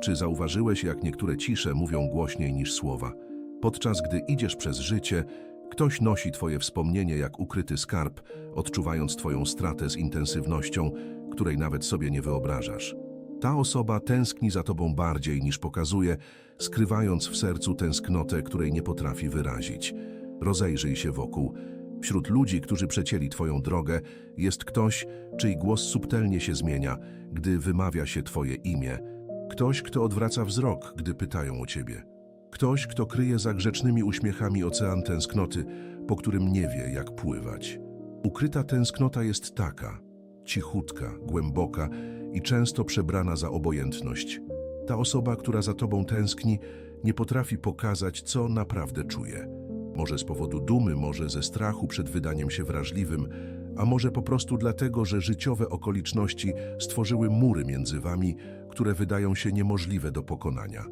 Czy zauważyłeś, jak niektóre cisze mówią głośniej niż słowa? Podczas gdy idziesz przez życie, ktoś nosi twoje wspomnienie jak ukryty skarb, odczuwając twoją stratę z intensywnością, której nawet sobie nie wyobrażasz. Ta osoba tęskni za tobą bardziej niż pokazuje, skrywając w sercu tęsknotę, której nie potrafi wyrazić. Rozejrzyj się wokół. Wśród ludzi, którzy przecięli twoją drogę, jest ktoś, czyj głos subtelnie się zmienia, gdy wymawia się twoje imię. Ktoś, kto odwraca wzrok, gdy pytają o ciebie. Ktoś, kto kryje za grzecznymi uśmiechami ocean tęsknoty, po którym nie wie, jak pływać. Ukryta tęsknota jest taka, cichutka, głęboka i często przebrana za obojętność. Ta osoba, która za tobą tęskni, nie potrafi pokazać, co naprawdę czuje. Może z powodu dumy, może ze strachu przed wydaniem się wrażliwym, a może po prostu dlatego, że życiowe okoliczności stworzyły mury między wami, które wydają się niemożliwe do pokonania.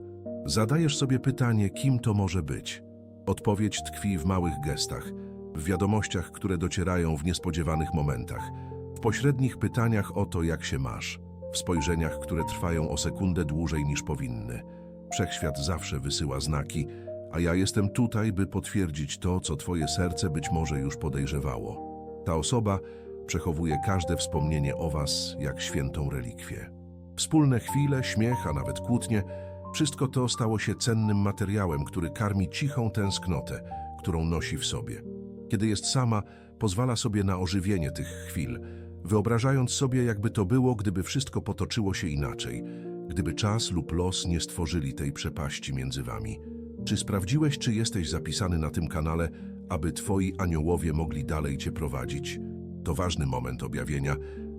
Zadajesz sobie pytanie, kim to może być. Odpowiedź tkwi w małych gestach, w wiadomościach, które docierają w niespodziewanych momentach, w pośrednich pytaniach o to, jak się masz, w spojrzeniach, które trwają o sekundę dłużej niż powinny. Wszechświat zawsze wysyła znaki, a ja jestem tutaj, by potwierdzić to, co twoje serce być może już podejrzewało. Ta osoba przechowuje każde wspomnienie o was jak świętą relikwię. Wspólne chwile, śmiech, a nawet kłótnie, wszystko to stało się cennym materiałem, który karmi cichą tęsknotę, którą nosi w sobie. Kiedy jest sama, pozwala sobie na ożywienie tych chwil, wyobrażając sobie, jakby to było, gdyby wszystko potoczyło się inaczej, gdyby czas lub los nie stworzyli tej przepaści między wami. Czy sprawdziłeś, czy jesteś zapisany na tym kanale, aby twoi aniołowie mogli dalej cię prowadzić? To ważny moment objawienia,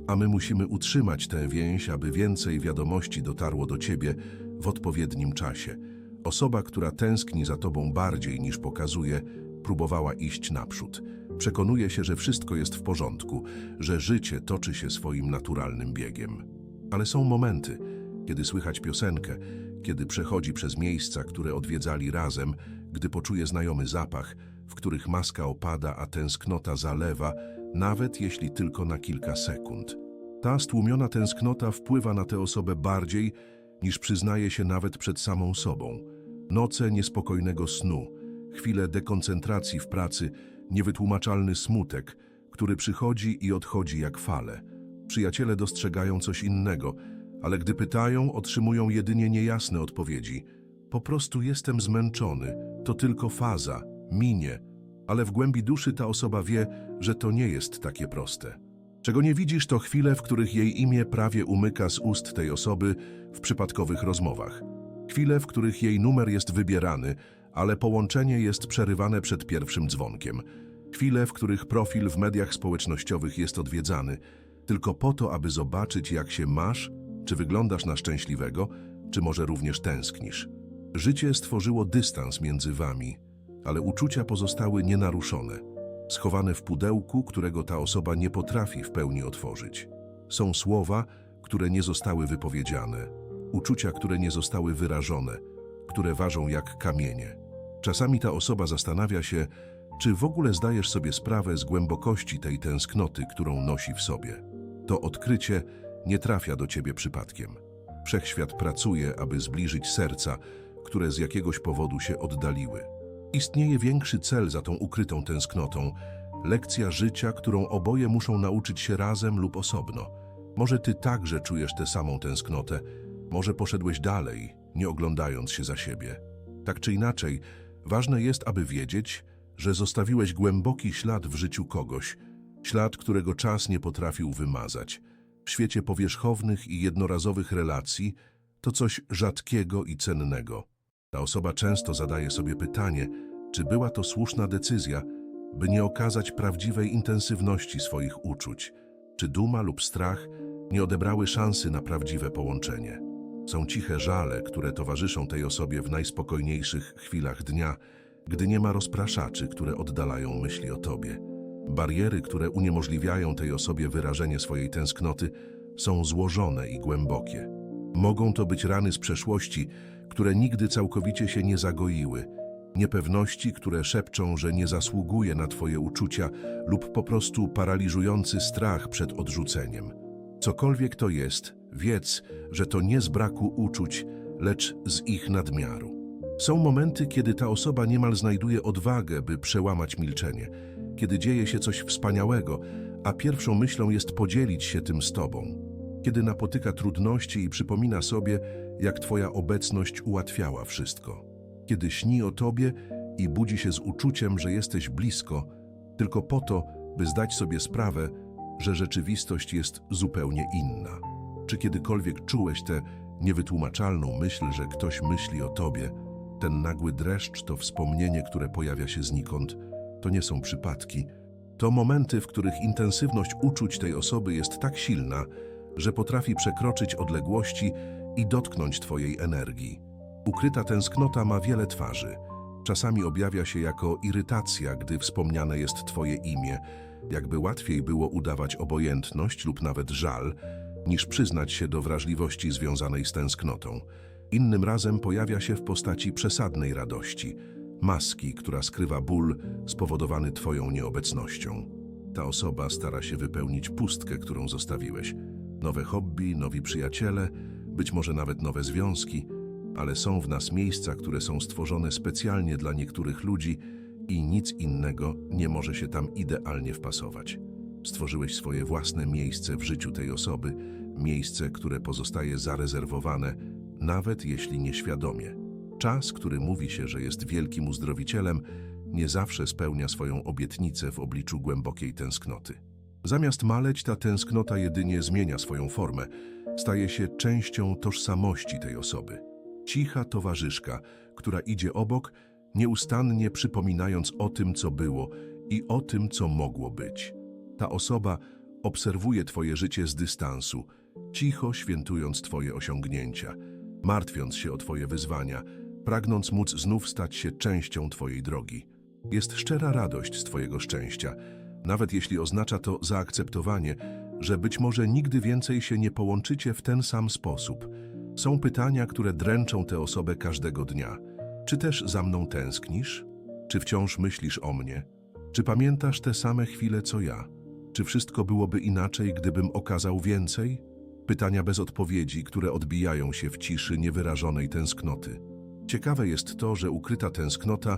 a my musimy utrzymać tę więź, aby więcej wiadomości dotarło do ciebie w odpowiednim czasie. Osoba, która tęskni za tobą bardziej niż pokazuje, próbowała iść naprzód. Przekonuje się, że wszystko jest w porządku, że życie toczy się swoim naturalnym biegiem. Ale są momenty, kiedy słychać piosenkę, kiedy przechodzi przez miejsca, które odwiedzali razem, gdy poczuje znajomy zapach, w których maska opada, a tęsknota zalewa, nawet jeśli tylko na kilka sekund. Ta stłumiona tęsknota wpływa na tę osobę bardziej, niż przyznaje się nawet przed samą sobą. Noce niespokojnego snu, chwile dekoncentracji w pracy, niewytłumaczalny smutek, który przychodzi i odchodzi jak fale. Przyjaciele dostrzegają coś innego, ale gdy pytają, otrzymują jedynie niejasne odpowiedzi. Po prostu jestem zmęczony, to tylko faza, minie, ale w głębi duszy ta osoba wie, że to nie jest takie proste. Czego nie widzisz, to chwile, w których jej imię prawie umyka z ust tej osoby w przypadkowych rozmowach. Chwile, w których jej numer jest wybierany, ale połączenie jest przerywane przed pierwszym dzwonkiem. Chwile, w których profil w mediach społecznościowych jest odwiedzany, tylko po to, aby zobaczyć, jak się masz, czy wyglądasz na szczęśliwego, czy może również tęsknisz. Życie stworzyło dystans między wami, ale uczucia pozostały nienaruszone, schowane w pudełku, którego ta osoba nie potrafi w pełni otworzyć. Są słowa, które nie zostały wypowiedziane, uczucia, które nie zostały wyrażone, które ważą jak kamienie. Czasami ta osoba zastanawia się, czy w ogóle zdajesz sobie sprawę z głębokości tej tęsknoty, którą nosi w sobie. To odkrycie nie trafia do ciebie przypadkiem. Wszechświat pracuje, aby zbliżyć serca, które z jakiegoś powodu się oddaliły. Istnieje większy cel za tą ukrytą tęsknotą, lekcja życia, którą oboje muszą nauczyć się razem lub osobno. Może ty także czujesz tę samą tęsknotę, może poszedłeś dalej, nie oglądając się za siebie. Tak czy inaczej, ważne jest, aby wiedzieć, że zostawiłeś głęboki ślad w życiu kogoś, ślad, którego czas nie potrafił wymazać. W świecie powierzchownych i jednorazowych relacji to coś rzadkiego i cennego. Ta osoba często zadaje sobie pytanie, czy była to słuszna decyzja, by nie okazać prawdziwej intensywności swoich uczuć, czy duma lub strach nie odebrały szansy na prawdziwe połączenie. Są ciche żale, które towarzyszą tej osobie w najspokojniejszych chwilach dnia, gdy nie ma rozpraszaczy, które oddalają myśli o tobie. Bariery, które uniemożliwiają tej osobie wyrażenie swojej tęsknoty, są złożone i głębokie. Mogą to być rany z przeszłości, które nigdy całkowicie się nie zagoiły, niepewności, które szepczą, że nie zasługuje na Twoje uczucia, lub po prostu paraliżujący strach przed odrzuceniem. Cokolwiek to jest, wiedz, że to nie z braku uczuć, lecz z ich nadmiaru. Są momenty, kiedy ta osoba niemal znajduje odwagę, by przełamać milczenie, kiedy dzieje się coś wspaniałego, a pierwszą myślą jest podzielić się tym z tobą. Kiedy napotyka trudności i przypomina sobie, jak twoja obecność ułatwiała wszystko. Kiedy śni o tobie i budzi się z uczuciem, że jesteś blisko, tylko po to, by zdać sobie sprawę, że rzeczywistość jest zupełnie inna. Czy kiedykolwiek czułeś tę niewytłumaczalną myśl, że ktoś myśli o tobie? Ten nagły dreszcz to wspomnienie, które pojawia się znikąd. To nie są przypadki. To momenty, w których intensywność uczuć tej osoby jest tak silna, że potrafi przekroczyć odległości i dotknąć twojej energii. Ukryta tęsknota ma wiele twarzy. Czasami objawia się jako irytacja, gdy wspomniane jest twoje imię, jakby łatwiej było udawać obojętność lub nawet żal, niż przyznać się do wrażliwości związanej z tęsknotą. Innym razem pojawia się w postaci przesadnej radości, maski, która skrywa ból spowodowany twoją nieobecnością. Ta osoba stara się wypełnić pustkę, którą zostawiłeś. Nowe hobby, nowi przyjaciele, być może nawet nowe związki, ale są w nas miejsca, które są stworzone specjalnie dla niektórych ludzi i nic innego nie może się tam idealnie wpasować. Stworzyłeś swoje własne miejsce w życiu tej osoby, miejsce, które pozostaje zarezerwowane, nawet jeśli nieświadomie. Czas, który mówi się, że jest wielkim uzdrowicielem, nie zawsze spełnia swoją obietnicę w obliczu głębokiej tęsknoty. Zamiast maleć, ta tęsknota jedynie zmienia swoją formę, staje się częścią tożsamości tej osoby. Cicha towarzyszka, która idzie obok, nieustannie przypominając o tym, co było i o tym, co mogło być. Ta osoba obserwuje Twoje życie z dystansu, cicho świętując Twoje osiągnięcia, martwiąc się o Twoje wyzwania, pragnąc móc znów stać się częścią Twojej drogi. Jest szczera radość z Twojego szczęścia, nawet jeśli oznacza to zaakceptowanie, że być może nigdy więcej się nie połączycie w ten sam sposób. Są pytania, które dręczą tę osobę każdego dnia. Czy też za mną tęsknisz? Czy wciąż myślisz o mnie? Czy pamiętasz te same chwile co ja? Czy wszystko byłoby inaczej, gdybym okazał więcej? Pytania bez odpowiedzi, które odbijają się w ciszy niewyrażonej tęsknoty. Ciekawe jest to, że ukryta tęsknota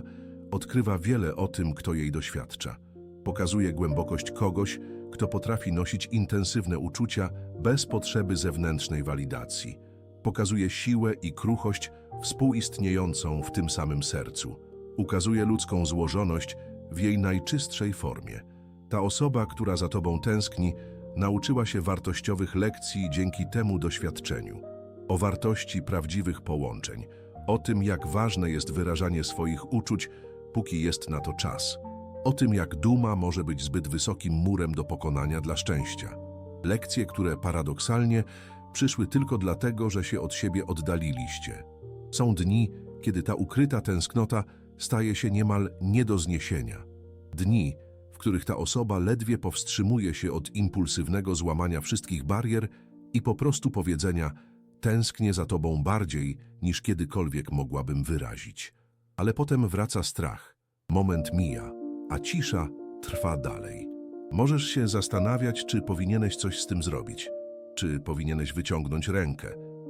odkrywa wiele o tym, kto jej doświadcza. Pokazuje głębokość kogoś, kto potrafi nosić intensywne uczucia bez potrzeby zewnętrznej walidacji. Pokazuje siłę i kruchość współistniejącą w tym samym sercu. Ukazuje ludzką złożoność w jej najczystszej formie. Ta osoba, która za tobą tęskni, nauczyła się wartościowych lekcji dzięki temu doświadczeniu. O wartości prawdziwych połączeń, o tym, jak ważne jest wyrażanie swoich uczuć, póki jest na to czas. O tym, jak duma może być zbyt wysokim murem do pokonania dla szczęścia. Lekcje, które paradoksalnie przyszły tylko dlatego, że się od siebie oddaliliście. Są dni, kiedy ta ukryta tęsknota staje się niemal nie do zniesienia. Dni, w których ta osoba ledwie powstrzymuje się od impulsywnego złamania wszystkich barier i po prostu powiedzenia tęsknię za tobą bardziej niż kiedykolwiek mogłabym wyrazić. Ale potem wraca strach. Moment mija, a cisza trwa dalej. Możesz się zastanawiać, czy powinieneś coś z tym zrobić. Czy powinieneś wyciągnąć rękę,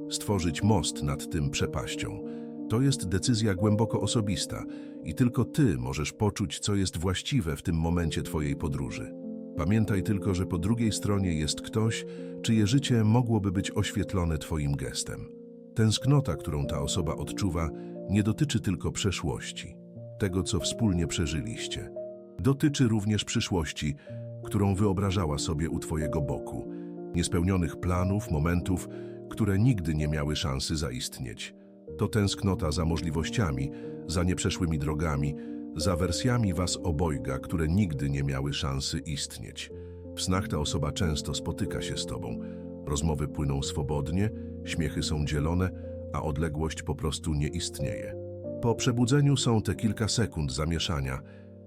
stworzyć most nad tym przepaścią. To jest decyzja głęboko osobista i tylko ty możesz poczuć, co jest właściwe w tym momencie twojej podróży. Pamiętaj tylko, że po drugiej stronie jest ktoś, czyje życie mogłoby być oświetlone twoim gestem. Tęsknota, którą ta osoba odczuwa, nie dotyczy tylko przeszłości, tego, co wspólnie przeżyliście. Dotyczy również przyszłości, którą wyobrażała sobie u twojego boku, niespełnionych planów, momentów, które nigdy nie miały szansy zaistnieć. To tęsknota za możliwościami, za nieprzeszłymi drogami, za wersjami was obojga, które nigdy nie miały szansy istnieć. W snach ta osoba często spotyka się z tobą. Rozmowy płyną swobodnie, śmiechy są dzielone, a odległość po prostu nie istnieje. Po przebudzeniu są te kilka sekund zamieszania,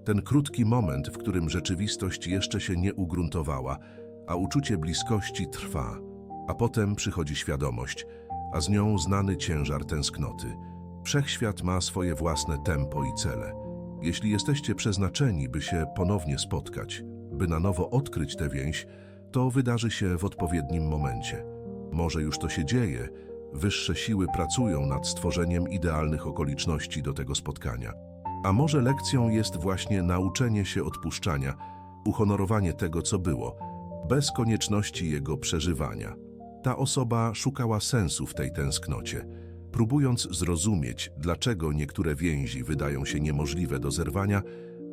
ten krótki moment, w którym rzeczywistość jeszcze się nie ugruntowała, a uczucie bliskości trwa, a potem przychodzi świadomość, a z nią znany ciężar tęsknoty. Wszechświat ma swoje własne tempo i cele. Jeśli jesteście przeznaczeni, by się ponownie spotkać, by na nowo odkryć tę więź, to wydarzy się w odpowiednim momencie. Może już to się dzieje, wyższe siły pracują nad stworzeniem idealnych okoliczności do tego spotkania. A może lekcją jest właśnie nauczenie się odpuszczania, uhonorowanie tego, co było, bez konieczności jego przeżywania. Ta osoba szukała sensu w tej tęsknocie, próbując zrozumieć, dlaczego niektóre więzi wydają się niemożliwe do zerwania,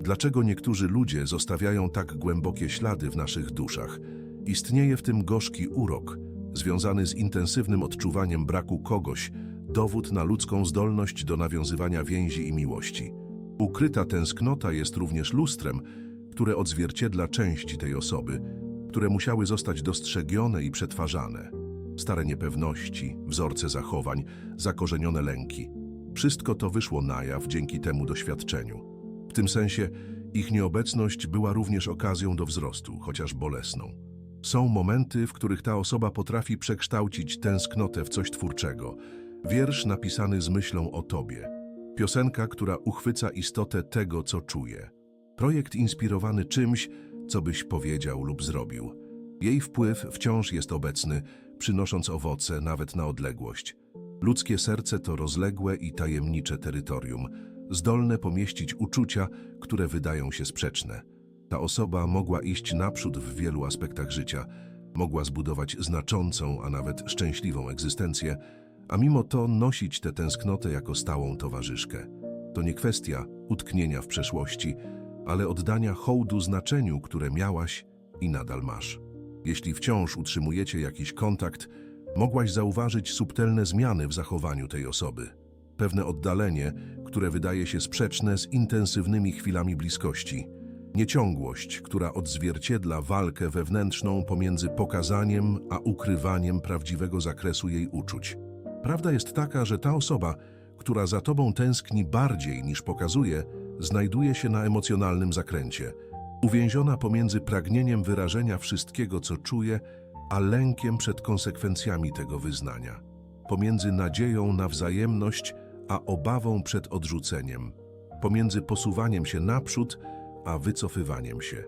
dlaczego niektórzy ludzie zostawiają tak głębokie ślady w naszych duszach. Istnieje w tym gorzki urok, związany z intensywnym odczuwaniem braku kogoś, dowód na ludzką zdolność do nawiązywania więzi i miłości. Ukryta tęsknota jest również lustrem, które odzwierciedla części tej osoby, które musiały zostać dostrzegione i przetwarzane. Stare niepewności, wzorce zachowań, zakorzenione lęki. Wszystko to wyszło na jaw dzięki temu doświadczeniu. W tym sensie ich nieobecność była również okazją do wzrostu, chociaż bolesną. Są momenty, w których ta osoba potrafi przekształcić tęsknotę w coś twórczego. Wiersz napisany z myślą o tobie. Piosenka, która uchwyca istotę tego, co czuje. Projekt inspirowany czymś, co byś powiedział lub zrobił. Jej wpływ wciąż jest obecny, przynosząc owoce nawet na odległość. Ludzkie serce to rozległe i tajemnicze terytorium, zdolne pomieścić uczucia, które wydają się sprzeczne. Ta osoba mogła iść naprzód w wielu aspektach życia, mogła zbudować znaczącą, a nawet szczęśliwą egzystencję, a mimo to nosić tę tęsknotę jako stałą towarzyszkę. To nie kwestia utknienia w przeszłości, ale oddania hołdu znaczeniu, które miałaś i nadal masz. Jeśli wciąż utrzymujecie jakiś kontakt, mogłaś zauważyć subtelne zmiany w zachowaniu tej osoby. Pewne oddalenie, które wydaje się sprzeczne z intensywnymi chwilami bliskości. Nieciągłość, która odzwierciedla walkę wewnętrzną pomiędzy pokazaniem a ukrywaniem prawdziwego zakresu jej uczuć. Prawda jest taka, że ta osoba, która za tobą tęskni bardziej niż pokazuje, znajduje się na emocjonalnym zakręcie, uwięziona pomiędzy pragnieniem wyrażenia wszystkiego, co czuje, a lękiem przed konsekwencjami tego wyznania, pomiędzy nadzieją na wzajemność, a obawą przed odrzuceniem, pomiędzy posuwaniem się naprzód, a wycofywaniem się.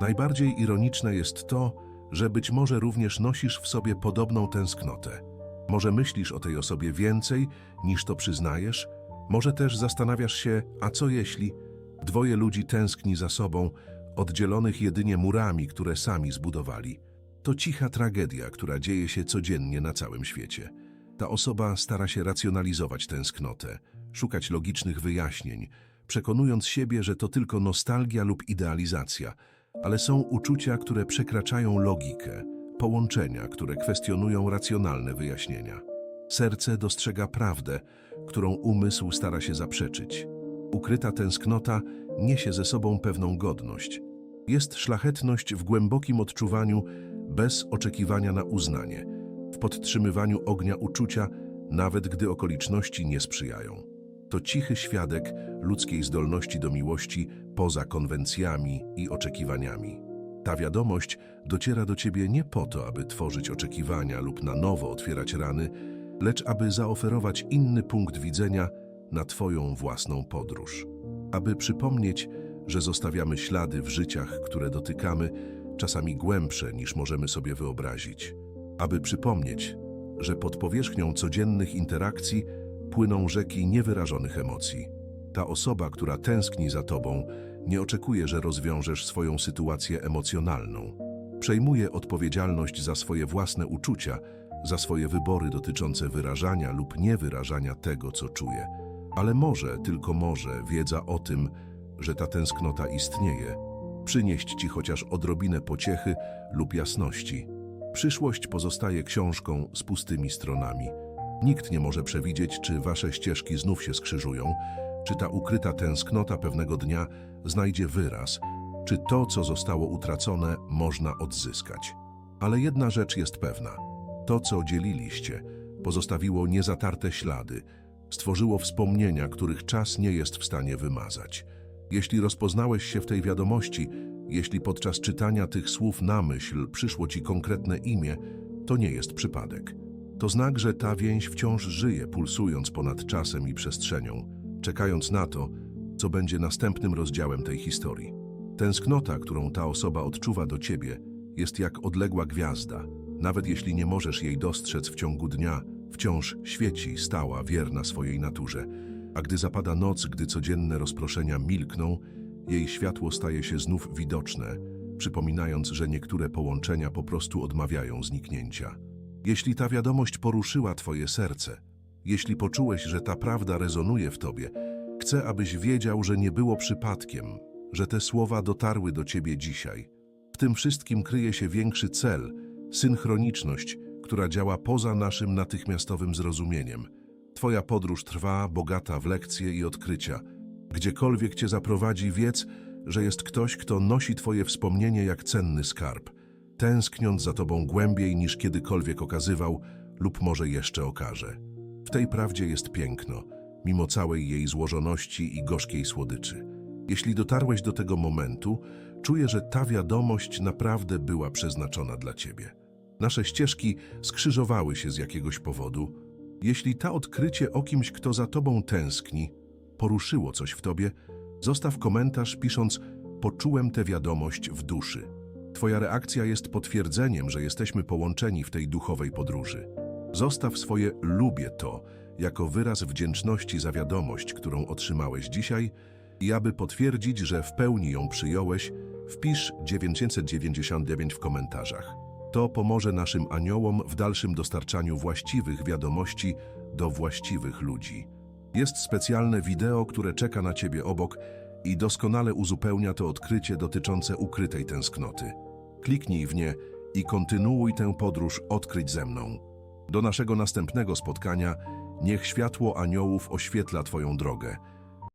Najbardziej ironiczne jest to, że być może również nosisz w sobie podobną tęsknotę. Może myślisz o tej osobie więcej, niż to przyznajesz, może też zastanawiasz się, a co jeśli dwoje ludzi tęskni za sobą, oddzielonych jedynie murami, które sami zbudowali. To cicha tragedia, która dzieje się codziennie na całym świecie. Ta osoba stara się racjonalizować tęsknotę, szukać logicznych wyjaśnień, przekonując siebie, że to tylko nostalgia lub idealizacja, ale są uczucia, które przekraczają logikę, połączenia, które kwestionują racjonalne wyjaśnienia. Serce dostrzega prawdę, którą umysł stara się zaprzeczyć. Ukryta tęsknota niesie ze sobą pewną godność. Jest szlachetność w głębokim odczuwaniu, bez oczekiwania na uznanie, w podtrzymywaniu ognia uczucia, nawet gdy okoliczności nie sprzyjają. To cichy świadek ludzkiej zdolności do miłości poza konwencjami i oczekiwaniami. Ta wiadomość dociera do ciebie nie po to, aby tworzyć oczekiwania lub na nowo otwierać rany, lecz aby zaoferować inny punkt widzenia na Twoją własną podróż. Aby przypomnieć, że zostawiamy ślady w życiach, które dotykamy, czasami głębsze niż możemy sobie wyobrazić. Aby przypomnieć, że pod powierzchnią codziennych interakcji płyną rzeki niewyrażonych emocji. Ta osoba, która tęskni za Tobą, nie oczekuje, że rozwiążesz swoją sytuację emocjonalną. Przejmuje odpowiedzialność za swoje własne uczucia, za swoje wybory dotyczące wyrażania lub niewyrażania tego, co czuje. Ale może, tylko może, wiedza o tym, że ta tęsknota istnieje, przynieść ci chociaż odrobinę pociechy lub jasności. Przyszłość pozostaje książką z pustymi stronami. Nikt nie może przewidzieć, czy wasze ścieżki znów się skrzyżują, czy ta ukryta tęsknota pewnego dnia znajdzie wyraz, czy to, co zostało utracone, można odzyskać. Ale jedna rzecz jest pewna. To, co dzieliliście, pozostawiło niezatarte ślady, stworzyło wspomnienia, których czas nie jest w stanie wymazać. Jeśli rozpoznałeś się w tej wiadomości, jeśli podczas czytania tych słów na myśl przyszło ci konkretne imię, to nie jest przypadek. To znak, że ta więź wciąż żyje, pulsując ponad czasem i przestrzenią, czekając na to, co będzie następnym rozdziałem tej historii. Tęsknota, którą ta osoba odczuwa do ciebie, jest jak odległa gwiazda. Nawet jeśli nie możesz jej dostrzec w ciągu dnia, Wciąż świeci stała, wierna swojej naturze. A gdy zapada noc, gdy codzienne rozproszenia milkną, jej światło staje się znów widoczne, przypominając, że niektóre połączenia po prostu odmawiają zniknięcia. Jeśli ta wiadomość poruszyła Twoje serce, jeśli poczułeś, że ta prawda rezonuje w Tobie, chcę, abyś wiedział, że nie było przypadkiem, że te słowa dotarły do Ciebie dzisiaj. W tym wszystkim kryje się większy cel, synchroniczność, która działa poza naszym natychmiastowym zrozumieniem. Twoja podróż trwa, bogata w lekcje i odkrycia. Gdziekolwiek Cię zaprowadzi, wiedz, że jest ktoś, kto nosi Twoje wspomnienie jak cenny skarb, tęskniąc za Tobą głębiej niż kiedykolwiek okazywał lub może jeszcze okaże. W tej prawdzie jest piękno, mimo całej jej złożoności i gorzkiej słodyczy. Jeśli dotarłeś do tego momentu, czuję, że ta wiadomość naprawdę była przeznaczona dla Ciebie. Nasze ścieżki skrzyżowały się z jakiegoś powodu. Jeśli ta odkrycie o kimś, kto za Tobą tęskni, poruszyło coś w Tobie, zostaw komentarz pisząc Poczułem tę wiadomość w duszy. Twoja reakcja jest potwierdzeniem, że jesteśmy połączeni w tej duchowej podróży. Zostaw swoje lubię to jako wyraz wdzięczności za wiadomość, którą otrzymałeś dzisiaj i aby potwierdzić, że w pełni ją przyjąłeś, wpisz 999 w komentarzach. To pomoże naszym aniołom w dalszym dostarczaniu właściwych wiadomości do właściwych ludzi. Jest specjalne wideo, które czeka na Ciebie obok i doskonale uzupełnia to odkrycie dotyczące ukrytej tęsknoty. Kliknij w nie i kontynuuj tę podróż odkryć ze mną. Do naszego następnego spotkania niech światło aniołów oświetla Twoją drogę